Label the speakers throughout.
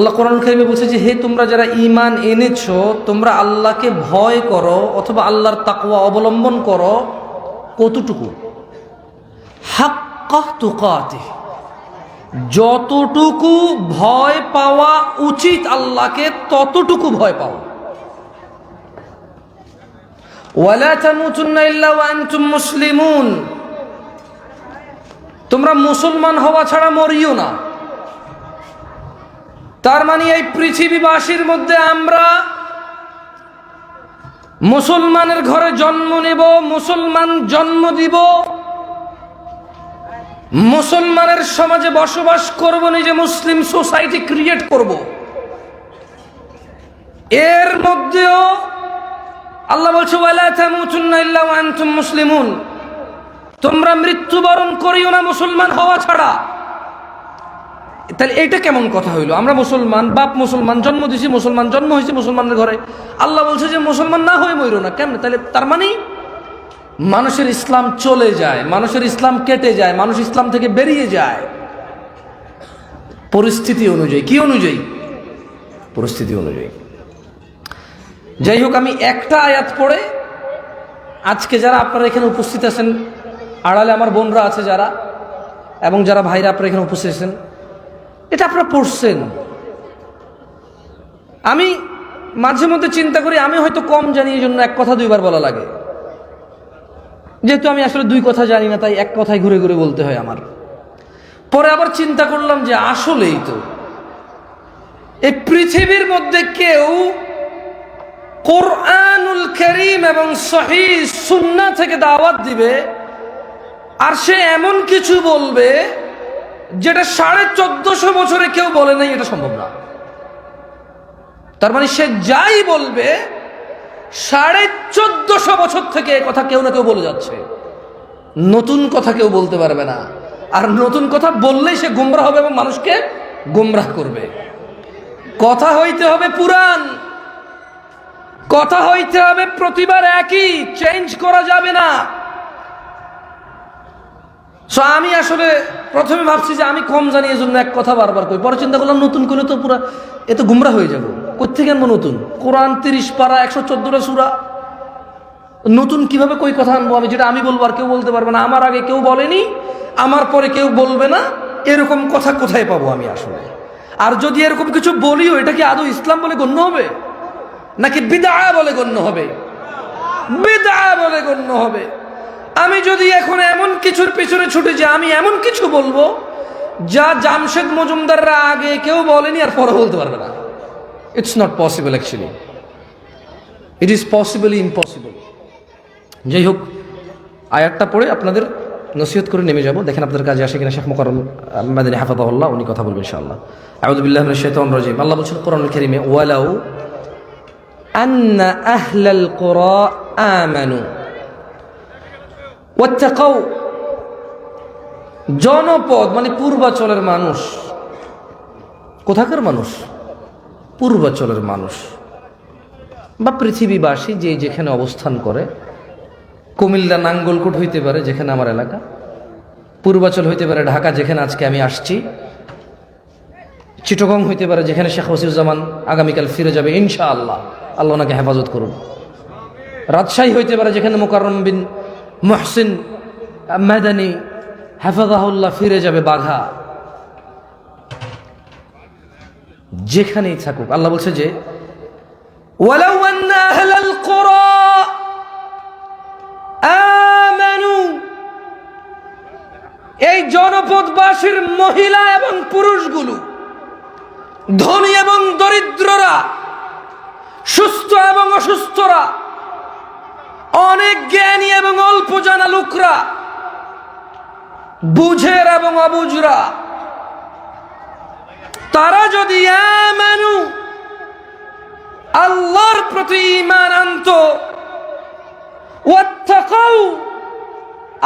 Speaker 1: আল্লাহ কোরআন কারিমে বলছে যে, হে তোমরা যারা ইমান এনেছো, তোমরা আল্লাহকে ভয় করো অথবা আল্লাহর তাকওয়া অবলম্বন করো কতটুকু? হাক্কাহ তুকাতে যতটুকু ভয় পাওয়া উচিত আল্লাহকে, ততটুকু ভয় পাও। মুসলিমুন। তোমরা মুসলমান হওয়া ছাড়া মরিও না। তার মানে এই পৃথিবীবাসীর মধ্যে আমরা মুসলমানের ঘরে জন্ম নেব, মুসলমান জন্ম দিব, মুসলমানের সমাজে বসবাস করব, নিজে মুসলিম সোসাইটি ক্রিয়েট করব। এর মধ্যেও আল্লাহ বলছে মুসলিমুন। তোমরা মৃত্যুবরণ করিও না মুসলমান হওয়া ছাড়া। তাহলে এটা কেমন কথা হইল? আমরা মুসলমান, বাপ মুসলমান, জন্ম দিছি মুসলমান, জন্ম হয়েছে মুসলমানের ঘরে। আল্লাহ বলছে যে মুসলমান না হয়ে মইরো না। কেমন? তাহলে তার মানে মানুষের ইসলাম চলে যায়, মানুষের ইসলাম কেটে যায়, মানুষ ইসলাম থেকে বেরিয়ে যায়। পরিস্থিতি অনুযায়ী। কি অনুযায়ী? পরিস্থিতি অনুযায়ী। যাই হোক, আমি একটা আয়াত পড়ে, আজকে যারা আপনারা এখানে উপস্থিত আছেন, আড়ালে আমার বোনরা আছে যারা, এবং যারা ভাইরা আপনারা এখানে উপস্থিত আছেন এটা আপনারা পড়ছেন। আমি মাঝে মধ্যে চিন্তা করি, আমি হয়তো কম জানি এই জন্য এক কথা দুইবার বলা লাগে। যেহেতু আমি আসলে দুই কথা জানি না, তাই এক কথায় ঘুরে ঘুরে বলতে হয় আমার। পরে আবার চিন্তা করলাম যে আসলেই তো, এই পৃথিবীর মধ্যে কেউ কোরআনুল করিম এবং সহি সুন্না থেকে দাওয়াত দিবে, আর সে এমন কিছু বলবে যেটা সাড়ে চোদ্দশো বছরে কেউ বলে নাই, এটা সম্ভব না। তার মানে সে যাই বলবে, সাড়ে চোদ্দশো বছর থেকে কথা কেউ না কেউ বলে যাচ্ছে। নতুন কথা কেউ বলতে পারবে না। আর নতুন কথা বললেই সে গুমরা হবে এবং মানুষকে গুমরাহ করবে। কথা হইতে হবে পুরাণ। কথা হইতে হবে প্রতিবার একই। চেঞ্জ করা যাবে না। সো আমি আসলে প্রথমে ভাবছি যে আমি কম জানি এই জন্য এক কথা বারবার কই। পরে চিন্তা করলাম, নতুন করে তো পুরো এ তো গুমরা হয়ে যাব। কোথেকে আনব নতুন? কোরআন তিরিশ পারা, একশো চোদ্দটা সুরা। নতুন কীভাবে কই কথা আনব আমি? যেটা আমি বলব আর কেউ বলতে পারবে না। আমার আগে কেউ বলেনি, আমার পরে কেউ বলবে না। এরকম কথা কোথায় পাবো আমি আসলে? আর যদি এরকম কিছু বলিও, এটা কি আদৌ ইসলাম বলে গণ্য হবে? নাকি বিদা বলে গণ্য হবে? বিদা বলে গণ্য হবে। আমি যদি এখন এমন কিছুর পিছনে ছুটে যাই, আমি এমন কিছু বলব যা জামশেদ মজুমদাররা আগে কেউ বলেনি আর পরে বলতে পারবে না। It's not possible actually it is possibly impossible যাই হোক, আয়াতটা পড়ে আপনাদের নসিহত করে নেমে যাব। দেখেন আপনাদের কাজে আসে কিনা শেখ মোকারম মাদিনী হাফাদাহুল্লাহ উনি কথা বলবেন ইনশাআল্লাহ। আউদুবিল্লাহ শৈতান রাজিম। আল্লাহ বলছেন কোরআন কারীমে, ওয়ালাউ আন্না আহলাল কুরা আমানু। ওয়াত্তাকাউ, জনপদ মানে পূর্বাচলের মানুষ। কোথাকার মানুষ? পূর্বাচলের মানুষ। বা পৃথিবীবাসী যে যেখানে অবস্থান করে, কুমিল্লা নাঙ্গলকোট হইতে পারে, যেখানে আমার এলাকা। পূর্বাচল হইতে পারে ঢাকা, যেখানে আজকে আমি আসছি। চিটগং হইতে পারে, যেখানে শেখ ওসিউজ্জামান আগামীকাল ফিরে যাবে ইনশা আল্লাহ ওনাকে হেফাজত করুন। রাজশাহী হইতে পারে, যেখানে মোকাররম বিন মহসিন মেদানি হেফাজাহুল্লাহ ফিরে যাবে বাঘা। যেখানেই থাকুক, আল্লাহ বলছে যে এই জনপদবাসীর মহিলা এবং পুরুষগুলো, ধনী এবং দরিদ্ররা, সুস্থ এবং অসুস্থরা অনেক জ্ঞানী এবং অল্প জানা লোকরা, বুঝের এবং অবুঝরা। তারা যদি আল্লাহর প্রতি ইমান আনত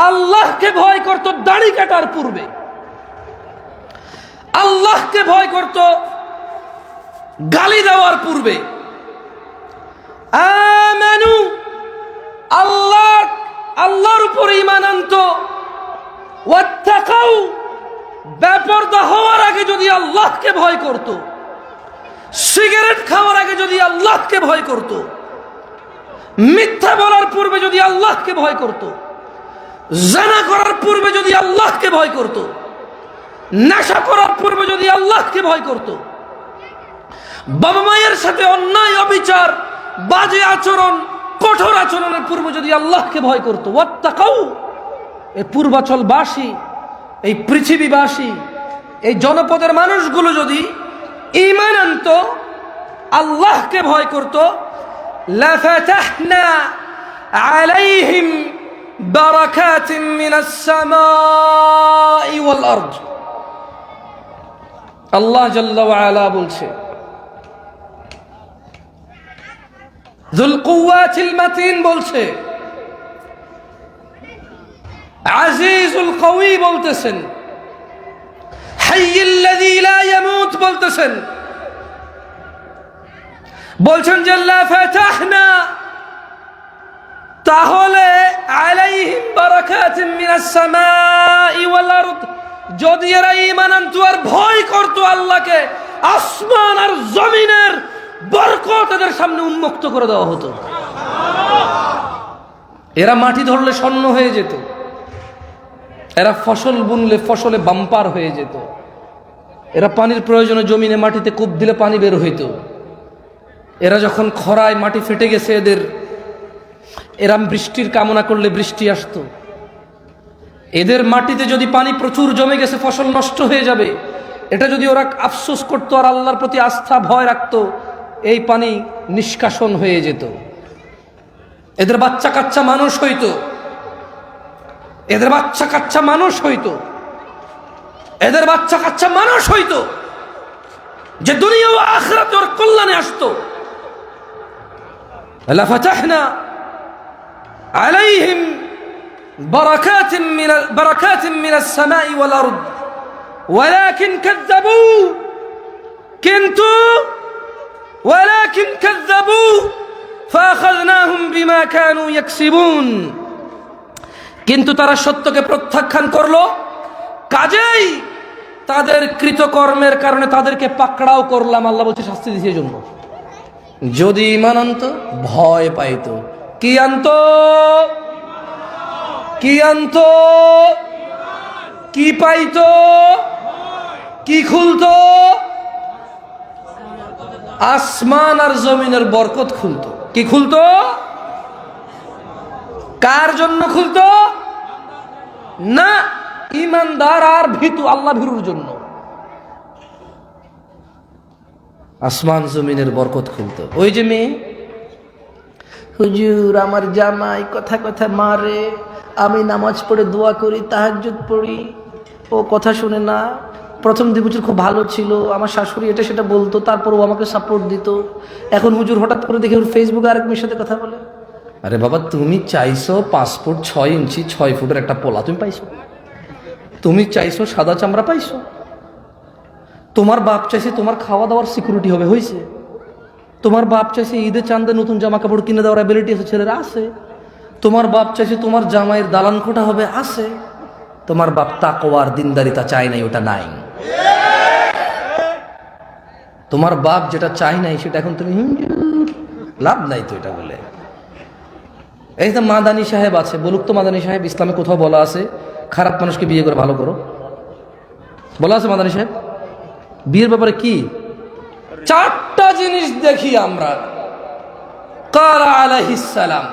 Speaker 1: আল্লাহকে ভয় করত দাড়ি কাটার পূর্বে। আল্লাহকে ভয় করত গালি দেওয়ার পূর্বে। আমানু আল্লাহ, আল্লাহর উপর ইমান আনত। বেপরদা হওয়ার আগে যদি আল্লাহকে ভয় করত, সিগারেট খাওয়ার আগে যদি আল্লাহকে ভয় করত, মিথ্যা বলার পূর্বে যদি আল্লাহকে ভয় করত, জানা করার পূর্বে যদি আল্লাহকে ভয় করত, নেশা করার পূর্বে যদি আল্লাহকে ভয় করত, বাবা মায়ের সাথে অন্যায়, অবিচার, বাজে আচরণ কঠোর আচরণের পূর্বে যদি আল্লাহকে ভয় করতো, ওয়াত্তাকাউ, এই পূর্বাচলবাসী, এই পৃথিবীবাসী, এই জনপদের মানুষগুলো যদি ইমান আনত, আল্লাহকে ভয় করত আল্লাহ বলছে জুল কুওয়াতিল মাতিন বলছে, আজিজুল কওয়ি বলতেছেন বলতেছেন। বলছেন যে তাহলে আলাইহিম বারাকাতিন মিনাস সামাই ওয়াল আরদ, যদি এরা ঈমান আনতো আর ভয় করতো আল্লাহকে, আসমান আর জমিনের বরকত এদের সামনে উন্মুক্ত করে দেওয়া হতো। এরা মাটি ধরলে স্বর্ণ হয়ে যেত। এরা ফসল বুনলে ফসলে বাম্পার হয়ে যেত। এরা পানির প্রয়োজনে জমিনে মাটিতে কূপ দিলে পানি বের হইত। এরা যখন খরায় মাটি ফেটে গেছে এদের, এরা বৃষ্টির কামনা করলে বৃষ্টি আসতো। এদের মাটিতে যদি পানি প্রচুর জমে গেছে, ফসল নষ্ট হয়ে যাবে। এটা যদি ওরা আফসোস করতো আর আল্লাহর প্রতি আস্থা, ভয় রাখতো এই পানি নিষ্কাশন হয়ে যেত এদের বাচ্চা কাচ্চা মানুষ হইতো এদের বাচ্চা কাচ্চা মানুষ হইতো এদের বাচ্চা কাচ্চা মানুষ হইতো যে দুনিয়া ও আখরাত ওর কল্যাণে আসতো লাফাতাহনা আলাইহিম بركات من بركات من السماء والأرض ولكن كذبوا كنتو ولكن كذبوا ফাখাযনাহুম বিমা كانوا يكسبون কিন্তু তারা সত্যকে প্রত্যাখ্যান করল, কাজেই তাদের কৃতকর্মের কারণে তাদেরকে পাকড়াও করলাম, আল্লাহ বলছে শাস্তি দিয়েছে জন্য। যদি ইমান আনত, ভয় পাইত। কি আনত? কি আনত? কি পাইত? কি খুলতো? আসমান আর জমিনের বরকত খুলতো। কি খুলতো? কার জন্য খুলতো? না, ইমানদার আর ভীতু আল্লাহ ভীরুর জন্য। আসমান, জমিনের বরকত খুলতো। ওই যে মেয়ে, হুজুর আমার জামাই কথা কথা মারে, আমি নামাজ পড়ে দোয়া করি, তাহাজ্জুদ পড়ি। ও কথা শুনে না প্রথম দুই বছর খুব ভালো ছিল, আমার শাশুড়ি এটা সেটা বলতো তারপর ও আমাকে সাপোর্ট দিত। এখন হুজুর হঠাৎ করে দেখে ওর ফেসবুকে আরেক মেয়ের সাথে কথা বলে। আরে বাবা, তুমি চাইছো ফুট ছয় ইঞ্চি, ছয় ফুটের একটা পোলা, তুমি পাইছো? তুমি চাইছো সাদা চামড়া পাইছো? তোমার বাপ চাইছে তোমার খাওয়া দাওয়ার সিকিউরিটি হবে হয়েছে তোমার বাপ চাইছে ঈদে চান্দে নতুন জামা কাপড় কিনে দেওয়ার অ্যাবিলিটি আছে, ছেলেরা আছে। তোমার বাপ চাইছে তোমার জামাইয়ের দালান কোঠা হবে, আছে। তোমার বাপ তাকওয়ার, দিনদারিতা চায় নাই, ওটা নাই। তোমার বাপ যেটা চাই নাই, সেটা এখন তুমি লাভ নাই তো এটা বলে। এই তো মাদানি সাহেব আছে, বলুক তো মাদানি সাহেব, ইসলামে কোথাও বলা আছে, খারাপ মানুষকে বিয়ে করে ভালো করো। বলা আছে মাদানি সাহেব? বিয়ের ব্যাপারে কি? চারটা জিনিস দেখি আমরা। সালাম।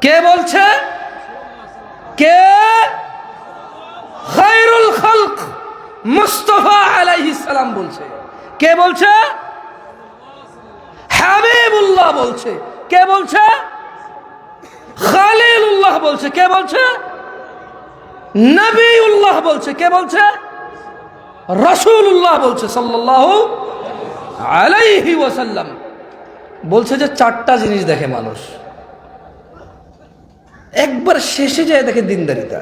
Speaker 1: কে বলছে? কে? খায়রুল খালক। মুস্তফা আলাইহিস সালাম বলছে। কে বলছে? হাবিবুল্লাহ বলছে। কে বলছে? খালিলুল্লাহ বলছে। কে বলছে? নবীউল্লাহ বলছে। কে বলছে? রসুল্লাহ বলছে সাল্লাল্লাহু আলাইহি ওয়াসাল্লাম। বলছে যে চারটা জিনিস দেখে মানুষ। একবার শেষে যায় দেখে দিনদারিতা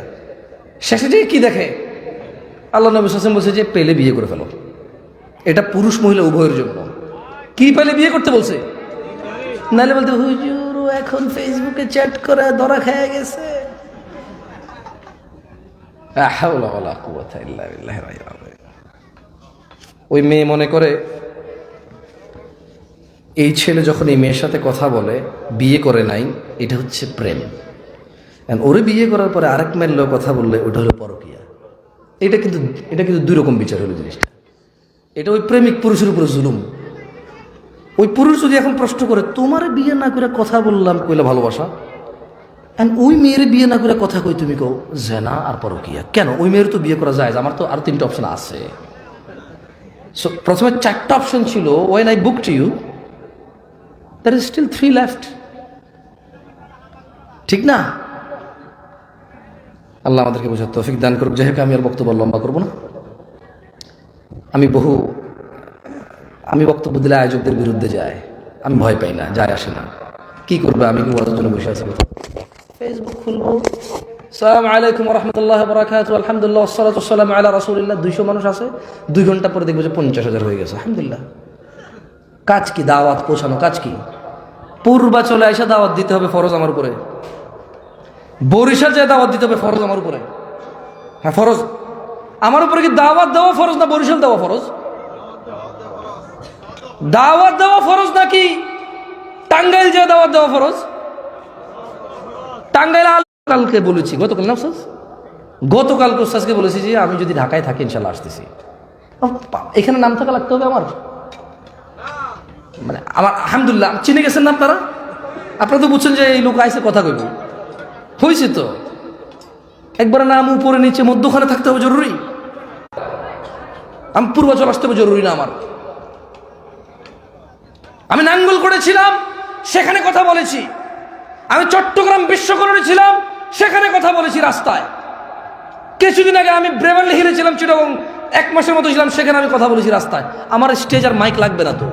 Speaker 1: শেষে যেয়ে কি দেখে? আল্লাহ নবী হাসান বলছে যে পেলে বিয়ে করে ফেলো। এটা পুরুষ মহিলা উভয়ের জন্য। কি পেলে বিয়ে করতে বলছে? নাহলে বলতে হুজুর এখন ফেসবুকে চ্যাট করে ধরা খেয়ে গেছে। ওই মেয়ে মনে করে, এই ছেলে যখন এই মেয়ের সাথে কথা বলে, বিয়ে করে নাই, এটা হচ্ছে প্রেম। ওরে বিয়ে করার পরে আরেক মেয়ের লোক কথা বললে, ওটা হলো পরকিয়া। এটা কিন্তু এটা কিন্তু দুই রকম বিচার হলো জিনিসটা। এটা ওই প্রেমিক পুরুষের উপরে জুলুম। ওই পুরুষ যদি এখন প্রশ্ন করে, তোমার বিয়ে না করে কথা বললাম কইলে ভালোবাসা? অ্যান্ড ওই মেয়ের বিয়ে না করে কথা কই তুমি কও জেনা আর পরকিয়া। কেন? ওই মেয়ের তো বিয়ে করা যায়, আমার তো আর তিনটা অপশন আছে। সো প্রথমে চারটা অপশন ছিল when I book to you there is still three left ঠিক না? আল্লাহ আমাদেরকে বোঝার তৌফিক দান করুক। যাই আমি আর বক্তব্য লম্বা করব না। আমি বহু, আমি বক্তব্য দিলে আয়োজকদের বিরুদ্ধে যায়। আমি ভয় পাই না, যায়, আসে না। কি করবে? আমি কি ওয়াজের জন্য বসে আছি? ফেসবুক খুলবো। সালাম আলাইকুম রহমতুল্লাহ বরাকাত আলহামদুলিল্লাহ সালাত সালাম আল্লাহ রাসুলিল্লাহ। দুইশো মানুষ আছে। দুই ঘণ্টা পরে দেখব যে পঞ্চাশ হাজার হয়ে গেছে। আলহামদুলিল্লাহ। কাজ কি? দাওয়াত পৌঁছানো কাজ কি? পূর্বাচলে এসে দাওয়াত দিতে হবে ফরজ আমার উপরে। বরিশাল যে দাওয়াত দিতে হবে ফরজ আমার উপরে। হ্যাঁ ফরজ। আমার উপরে কি দাওয়াত দেওয়া ফরজ না বরিশাল দেওয়া ফরজ? দাওয়াত দেওয়া ফরজ নাকি টাঙ্গাইল যে দাওয়াত দেওয়া ফরজ? টাঙ্গাইল কালকে বলেছি। গতকাল না উস্তাজ গতকালকে উস্তাজকে বলেছি যে আমি যদি ঢাকায় থাকি ইনশাল্লাহ আসতেছি। এখানে নাম থাকা লাগতে হবে আমার? মানে আমার আলহামদুলিল্লাহ, চিনে গেছেন না আপনারা? আপনারা তো বুঝছেন যে এই লোক আইসে কথা কইব। হয়েছে তো? একবার নাম উপরে নিচে মধ্যখানে থাকতে হবে জরুরি? আমি পূর্বাচল আসতে হবে, জরুরি না আমার। আমি নাঙ্গল করেছিলাম, সেখানে কথা বলেছি। আমি চট্টগ্রাম বিশ্বকরণে ছিলাম, সেখানে কথা বলেছি রাস্তায়। কিছুদিন আগে আমি ব্রেভারলি হিলে ছিলাম, চিটাগং, এক মাসের মতো ছিলাম, সেখানে আমি কথা বলেছি রাস্তায়। আমার স্টেজ আর মাইক লাগবে না তো।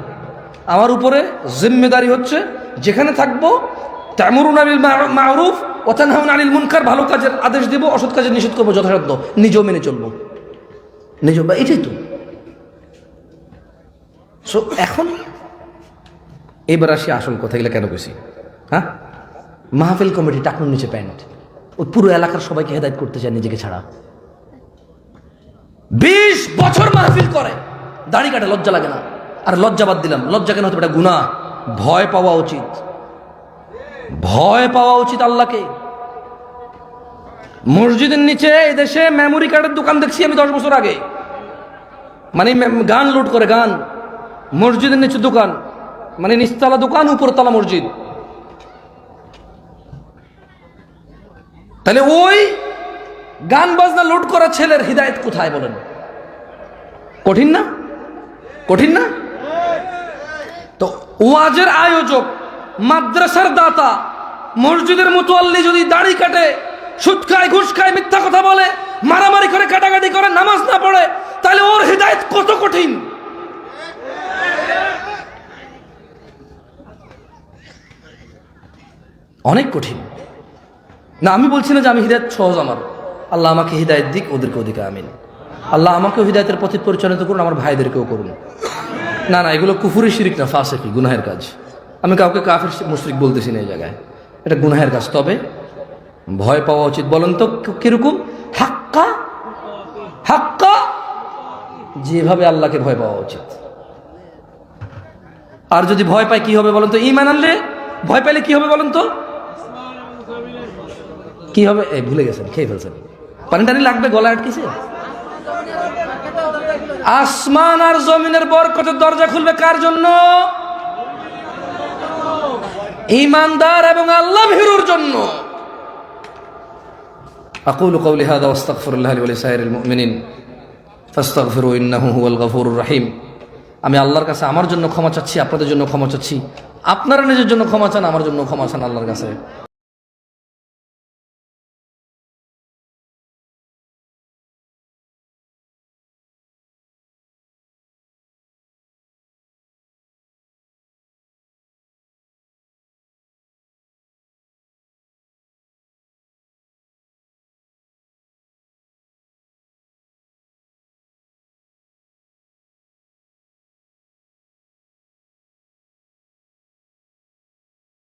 Speaker 1: আমার উপরে জিম্মেদারি হচ্ছে, যেখানে থাকব, তামরুন আনিল মারুফ ওতানহাউন আনিল মুনকার, ভালো কাজের আদেশ দেবো, অসৎ কাজের নিষেধ করব, যথাসাধ্য, নিজেও মেনে চলবো। নিজেও বা এটাই তো। সো এখন এবার আসি আসল কথা এগুলো কেন কইছি? হ্যাঁ? মাহফিল কমিটি টাকুর নিচে প্যান্ট। ওই পুরো এলাকার সবাইকে হেদায়ত করতে চায় নিজেকে ছাড়া। বিশ বছর মাহফিল করে, দাড়ি কাটে, লজ্জা লাগে না। আর লজ্জা বাদ দিলাম, লজ্জা কেন হতে পারে? গুণা ভয় পাওয়া উচিত। ভয় পাওয়া উচিত আল্লাহকে। মসজিদের নিচে এই দেশে মেমোরি কার্ডের দোকান দেখছি আমি দশ বছর আগে। মানে গান লোড করে, গান। মসজিদের নিচে দোকান। মানে নিচতলা দোকান, উপরতলা মসজিদ। তাহলে ওই গান বাজনা লোড করা ছেলের হৃদায়ত কোথায় বলেন? কঠিন না? কঠিন না? তো ওয়াজের আয়োজক মাদ্রাসার দাতা, মসজিদের মোতোয়াল্লি যদি দাড়ি কাটে সুদ খায় ঘুষ খায় মিথ্যা কথা বলে, মারামারি করে, কাটাকাটি করে, নামাজ না পড়ে, তাহলে ওর হৃদায়ত কত কঠিন? অনেক কঠিন। না, আমি বলছি না যে আমি হৃদায়ত সহজ আমার। আল্লাহ আমাকে হৃদায়ত দিক, ওদেরকে ওদিকে আমিন। আল্লাহ আমাকে হৃদায়তের পথে পরিচালিত করুন, আমার ভাইদেরকেও করুন। না না, এগুলো কুফুরি শিরিক না ফাঁসে কি গুনাহের কাজ। আমি কাউকে কাফের, মুশরিক বলতেছি না এই জায়গায়। এটা গুনাহের কাজ। তবে ভয় পাওয়া উচিত বলেন তো কীরকম? হাক্কা? হাক্কা? যেভাবে আল্লাহকে ভয় পাওয়া উচিত। আর যদি ভয় পায়, কি হবে বলেন তো? ইমান আনলে ভয় পাইলে কি হবে বলেন তো? কি হবে? এই, ভুলে গেছেন, খেয়ে ফেলছেন। পানি টানি লাগবে, গলা আটকেছে? আসমান আর জমিনের বরকতের দরজা খুলবে কার জন্য? ইমানদার এবং আল্লাহ ভীরুর জন্য أقول قولي هذا واستغفر الله لي ولسائر المؤمنين فاستغفروا إنه هو الغفور الرحيم আমি আল্লাহর কাছে আমার জন্য ক্ষমা চাচ্ছি আপনাদের জন্য ক্ষমা চাচ্ছি আপনারা নিজের জন্য ক্ষমা চান আমার জন্য ক্ষমা চান আল্লাহর কাছে